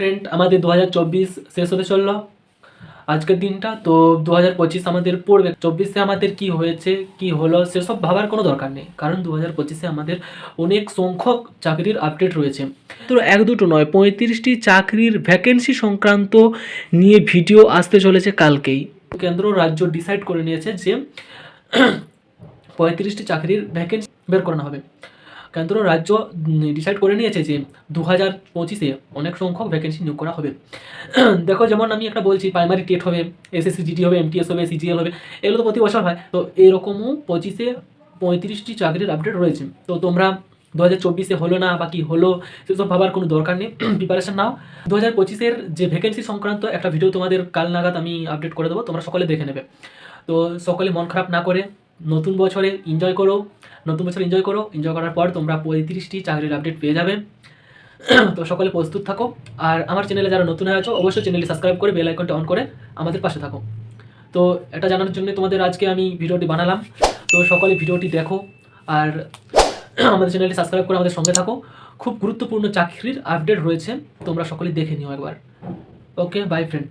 Friend আমাদের দু হাজার চব্বিশ শেষ হতে চলল। আজকের দিনটা, তো দু হাজার পঁচিশ আমাদের পড়বে। চব্বিশে আমাদের কি হয়েছে, কি হলো, সেসব ভাবার কোনো দরকার নেই। কারণ দু হাজার পঁচিশে আমাদের অনেক সংখ্যক চাকরির আপডেট রয়েছে। তো এক দুটো নয়, পঁয়ত্রিশটি চাকরির ভ্যাকেন্সি সংক্রান্ত নিয়ে ভিডিও আসতে চলেছে কালকেই। কেন্দ্র, রাজ্য ডিসাইড করে নিয়েছে যে পঁয়ত্রিশটি চাকরির ভ্যাকেন্সি বের করানো হবে। কেন্দ্র রাজ্য ডিসাইড করে নিয়েছে যে দু হাজার পঁচিশে অনেক সংখ্যক ভ্যাকেন্সি নিয়োগ করা হবে। দেখো যেমন আমি একটা বলছি প্রাইমারি টেট হবে এসএসসি জিটি হবে এমটিএস হবে সিজিএল হবে, এগুলো তো প্রতি বছর হয়। তো এরকমও পঁচিশে পঁয়ত্রিশটি চাকরির আপডেট রয়েছে। তো তোমরা দু হাজার চব্বিশে হলো না বা কি হলো, সেসব ভাবার কোনো দরকার নেই। প্রিপারেশন নাও। দু হাজার পঁচিশের যে ভ্যাকেন্সি সংক্রান্ত একটা ভিডিও তোমাদের কাল নাগাদ আমি আপডেট করে দেবো, তোমরা সকলে দেখে নেবে। তো সকলে মন খারাপ না করে, নতুন বছরে এনজয় করো। নতুন বছর এনজয় করো এনজয় করার পর তোমরা পঁয়ত্রিশটি চাকরির আপডেট পেয়ে যাবে। তো সকলে প্রস্তুত থাকো। আর আমার চ্যানেলে যারা নতুন হয়ে আছো, অবশ্যই চ্যানেলটি সাবস্ক্রাইব করে বেল আইকনটা অন করে আমাদের পাশে থাকো। তো এটা জানার জন্য তোমাদের আজকে আমি ভিডিওটি বানালাম। তো সকলে ভিডিওটি দেখো আর আমাদের চ্যানেলটি সাবস্ক্রাইব করে আমাদের সঙ্গে থাকো। খুব গুরুত্বপূর্ণ চাকরির আপডেট রয়েছে, তোমরা সকলে দেখে নিও একবার। Okay bye friend